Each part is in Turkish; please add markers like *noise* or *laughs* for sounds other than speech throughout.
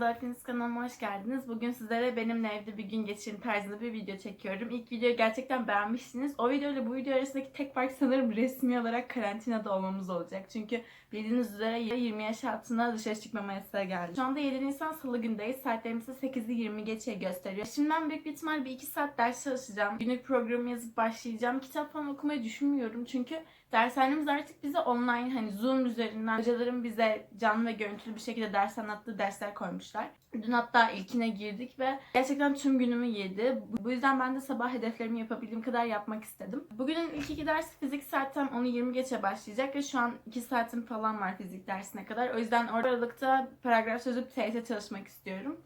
ben hepiniz kanalıma hoş geldiniz. Bugün sizlere benimle evde bir gün geçirin tarzında bir video çekiyorum. İlk videoyu gerçekten beğenmişsiniz. O video ile bu video arasındaki tek fark sanırım resmi olarak karantinada olmamız olacak. Çünkü bildiğiniz üzere 20 yaş altına dışarı çıkmama yasağı geldi. Şu anda 7 Nisan Salı gündeyiz. Saatlerimiz de 8'i 20 geçe gösteriyor. Şimdi ben büyük bir ihtimal bir 2 saat ders çalışacağım. Günlük programı yazıp başlayacağım. Kitap falan okumayı düşünmüyorum. Çünkü dershanemiz artık bize online hani Zoom üzerinden hocaların bize canlı ve görüntülü bir şekilde ders anlattığı dersler koymuşlar. Dün hatta ilkine girdik ve gerçekten tüm günümü yedi. Bu yüzden ben de sabah hedeflerimi yapabildiğim kadar yapmak istedim. Bugünün ilk iki dersi fizik saatten onu 20 geçe başlayacak ve şu an 2 saatim falan var fizik dersine kadar. O yüzden orada aralıkta paragraf çözüp TYT çalışmak istiyorum.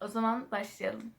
O zaman başlayalım.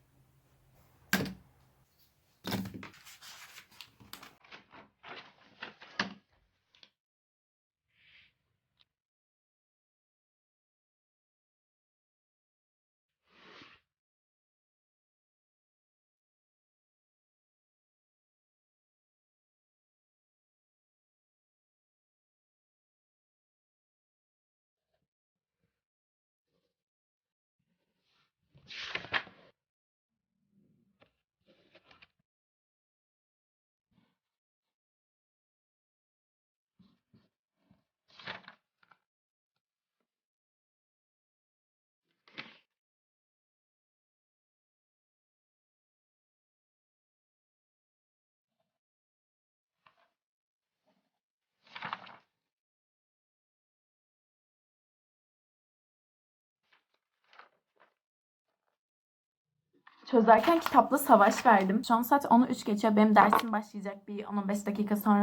Çözerken kitapla savaş verdim. Şu an saat 10'u 3 geçiyor. Benim dersim başlayacak bir 10-15 dakika sonra.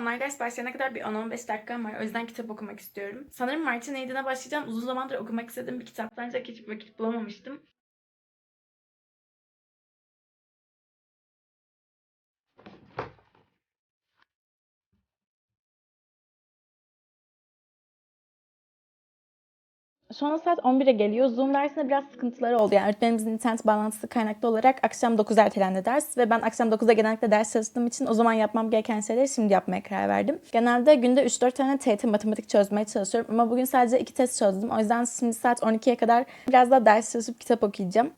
Online ders başlayana kadar bir 10-15 dakikam var. O yüzden kitap okumak istiyorum. Sanırım Martin Aiden'a başlayacağım. Uzun zamandır okumak istediğim bir kitaptan hiç vakit bulamamıştım. An saat 11'e geliyor. Zoom dersinde biraz sıkıntıları oldu. Yani öğretmenimizin internet bağlantısı kaynaklı olarak akşam 9'a ertelendi ders. Ve ben akşam 9'da genellikle ders çalıştığım için o zaman yapmam gereken şeyleri şimdi yapmaya karar verdim. Genelde günde 3-4 tane TYT matematik çözmeye çalışıyorum. Ama bugün sadece 2 test çözdüm. O yüzden şimdi saat 12'ye kadar biraz daha ders çalışıp kitap okuyacağım.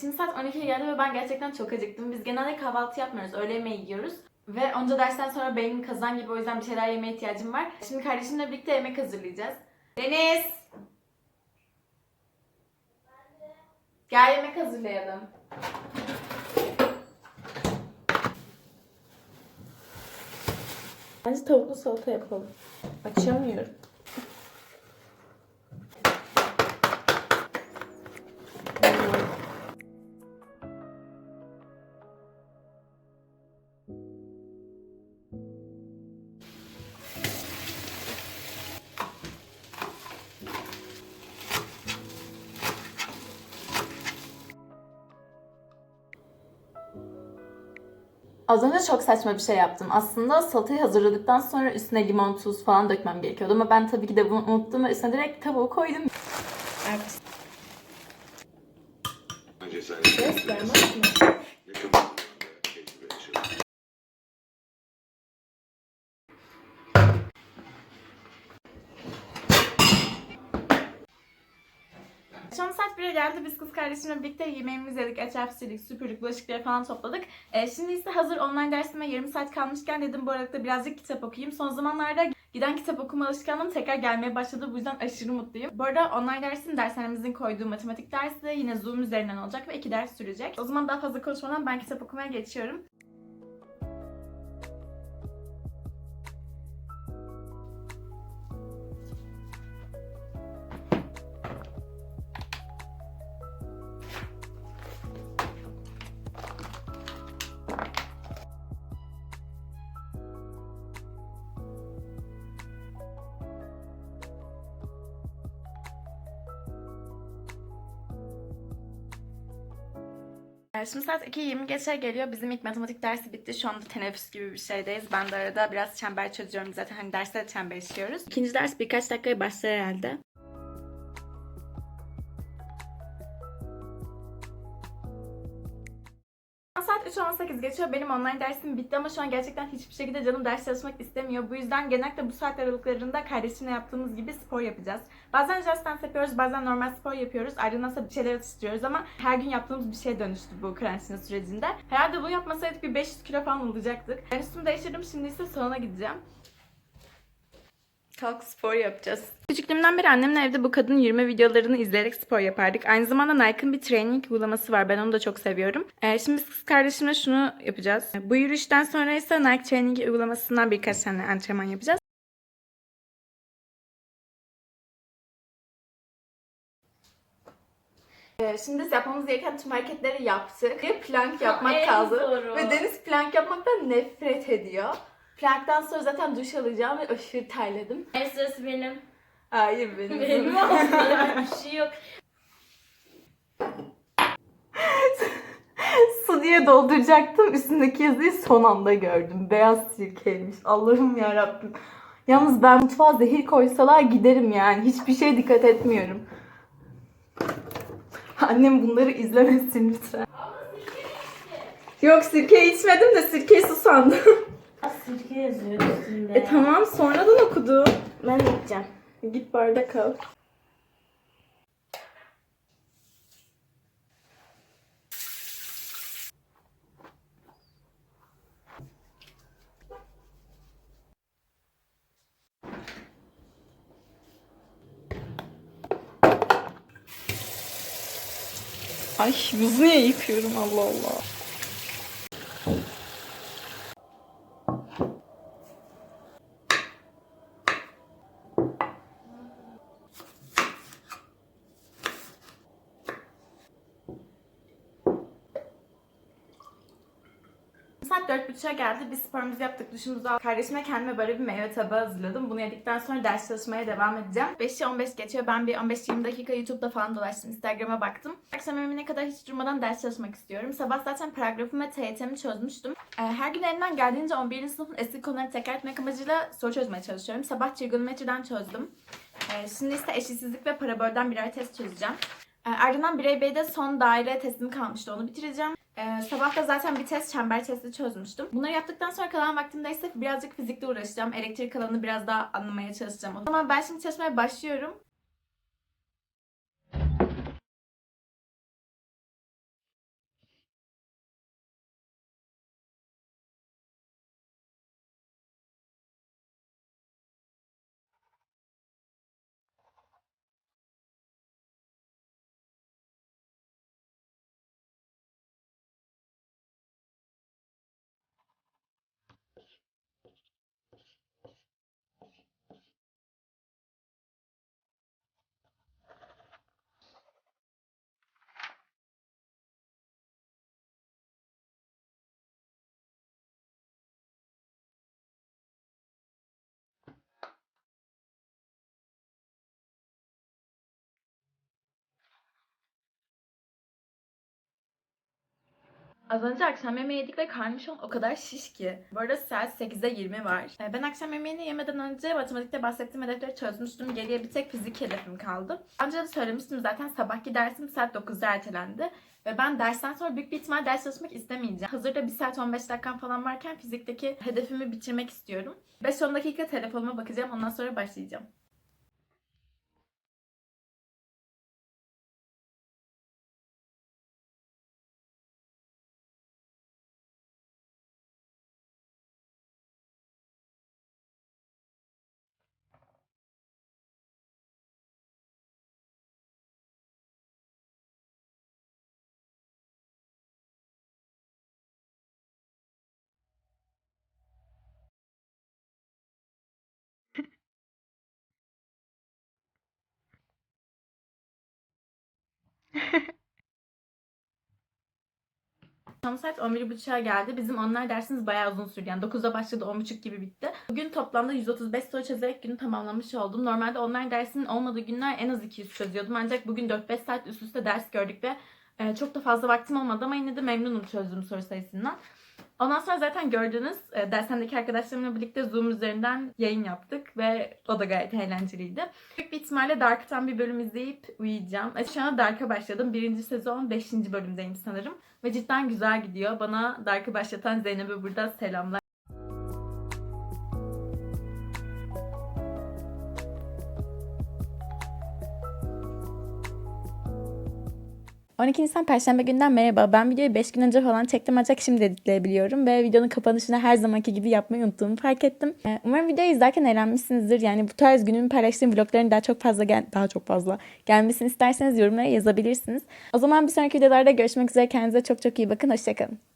Şimdi saat 12'ye geldi ve ben gerçekten çok acıktım. Biz genelde kahvaltı yapmıyoruz, öğle yemeği yiyoruz. Ve onca dersten sonra beynim kazan gibi o yüzden bir şeyler yemeye ihtiyacım var. Şimdi kardeşimle birlikte yemek hazırlayacağız. Deniz! Gel yemek hazırlayalım. Bence tavuklu salata yapalım. Açamıyorum. Az önce çok saçma bir şey yaptım. Aslında salatayı hazırladıktan sonra üstüne limon, tuz falan dökmem gerekiyordu. Ama ben tabii ki de bunu unuttum ve üstüne direkt tavuğu koydum. Sen Ses gelmez mi? Geldi. Biz kız kardeşimle birlikte yemeğimizi yedik, etrafı sildik, süpürdük, bulaşıkları falan topladık. Ee, şimdi ise hazır online dersime yarım saat kalmışken dedim bu aralıkta birazcık kitap okuyayım. Son zamanlarda giden kitap okuma alışkanlığım tekrar gelmeye başladı. Bu yüzden aşırı mutluyum. Bu arada online dersim dershanemizin koyduğu matematik dersi de yine Zoom üzerinden olacak ve iki ders sürecek. O zaman daha fazla konuşmadan ben kitap okumaya geçiyorum. Şimdi saat 2.20 geçe geliyor. Bizim ilk matematik dersi bitti. Şu anda teneffüs gibi bir şeydeyiz. Ben de arada biraz çember çözüyorum. Zaten hani derste de çember işliyoruz. İkinci ders birkaç dakikaya başlar herhalde. Saat 3.18 geçiyor. Benim online dersim bitti ama şu an gerçekten hiçbir şekilde canım ders çalışmak istemiyor. Bu yüzden genellikle bu saat aralıklarında kardeşimle yaptığımız gibi spor yapacağız. Bazen just dance yapıyoruz, bazen normal spor yapıyoruz. Ardından ise bir şeyler atıştırıyoruz ama her gün yaptığımız bir şey dönüştü bu karantina sürecinde. Herhalde bunu yapmasaydık bir 500 kilo falan olacaktık. Ben üstümü değiştirdim, şimdi ise salona gideceğim. Kalk spor yapacağız. Küçüklüğümden beri annemle evde bu kadın yürüme videolarını izleyerek spor yapardık. Aynı zamanda Nike'ın bir training uygulaması var. Ben onu da çok seviyorum. Ee, şimdi biz kız kardeşimle şunu yapacağız. Bu yürüyüşten sonra ise Nike training uygulamasından birkaç tane antrenman yapacağız. Ee, Şimdi biz yapmamız gereken tüm hareketleri yaptık. Bir plank yapmak en kaldı. zoru. Ve Deniz plank yapmaktan nefret ediyor. Planktan sonra zaten duş alacağım ve aşırı terledim. En sırası benim. Hayır benim. *laughs* Benim olsun. bir şey yok. *laughs* Su diye dolduracaktım. Üstündeki yazıyı son anda gördüm. Beyaz sirkeymiş. Allah'ım ya Rabbim. Yalnız ben mutfağa zehir koysalar giderim yani. Hiçbir şeye dikkat etmiyorum. Annem bunları izlemesin lütfen. Yok sirke içmedim de sirkeyi su sandım. *laughs* Sirke yazıyor üstünde. e tamam sonradan okudum. Ben gideceğim. Git bardak al. Ay buz niye yıkıyorum Allah Allah. Saat dört buçuğa geldi. Biz sporumuzu yaptık, duşumuzu aldık. Kardeşime kendime böyle bir meyve tabağı hazırladım. Bunu yedikten sonra ders çalışmaya devam edeceğim. 5'i 15 geçiyor. Ben bir 15-20 dakika YouTube'da falan dolaştım. Instagram'a baktım. Akşam yemeğine kadar hiç durmadan ders çalışmak istiyorum. Sabah zaten paragrafımı ve TYT'mi çözmüştüm. Ee, her gün elimden geldiğince 11. sınıfın eski konuları tekrar etmek amacıyla soru çözmeye çalışıyorum. Sabah trigonometriden çözdüm. Ee, şimdi ise eşitsizlik ve parabolden birer test çözeceğim. Ee, ardından birey B'de son daire testim kalmıştı. Onu bitireceğim. Ee, sabah da zaten bir test, çember testi çözmüştüm. Bunları yaptıktan sonra kalan vaktimde ise birazcık fizikle uğraşacağım. Elektrik alanını biraz daha anlamaya çalışacağım. O zaman ben şimdi çalışmaya başlıyorum. Az önce akşam yemeği yedik ve karnım şu an o kadar şiş ki. Bu arada saat 8'e 20 var. Ee, Ben akşam yemeğini yemeden önce matematikte bahsettiğim hedefleri çözmüştüm. Geriye bir tek fizik hedefim kaldı. Önce de söylemiştim zaten sabahki dersim saat 9'da ertelendi. Ve ben dersten sonra büyük bir ihtimal ders çalışmak istemeyeceğim. Hazırda 1 saat 15 dakikam falan varken fizikteki hedefimi bitirmek istiyorum. 5-10 dakika telefonuma bakacağım ondan sonra başlayacağım. *laughs* Tam saat 11.30'a geldi. Bizim online dersimiz bayağı uzun sürdü. Yani 9'da başladı 10.30 gibi bitti. Bugün toplamda 135 soru çözerek günü tamamlamış oldum. Normalde online dersinin olmadığı günler en az 200 çözüyordum. Ancak bugün 4-5 saat üst üste ders gördük ve Ee, çok da fazla vaktim olmadı ama yine de memnunum çözdüğüm soru sayısından. Ondan sonra zaten gördünüz e, dershanedeki arkadaşlarımla birlikte Zoom üzerinden yayın yaptık ve o da gayet eğlenceliydi. Büyük bir ihtimalle Dark'tan bir bölüm izleyip uyuyacağım. E, Şu an Dark'a başladım. Birinci sezon 5. bölümdeyim sanırım. Ve cidden güzel gidiyor. Bana Dark'ı başlatan Zeynep'e burada selamlar. 12 Nisan Perşembe günden merhaba. Ben videoyu 5 gün önce falan çektim ancak şimdi editleyebiliyorum ve videonun kapanışını her zamanki gibi yapmayı unuttuğumu fark ettim. Ee, Umarım videoyu izlerken eğlenmişsinizdir. Yani bu tarz günümü paylaştığım vlogların daha çok fazla gel daha çok fazla gelmesini isterseniz yorumlara yazabilirsiniz. O zaman bir sonraki videolarda görüşmek üzere. Kendinize çok çok iyi bakın. Hoşçakalın.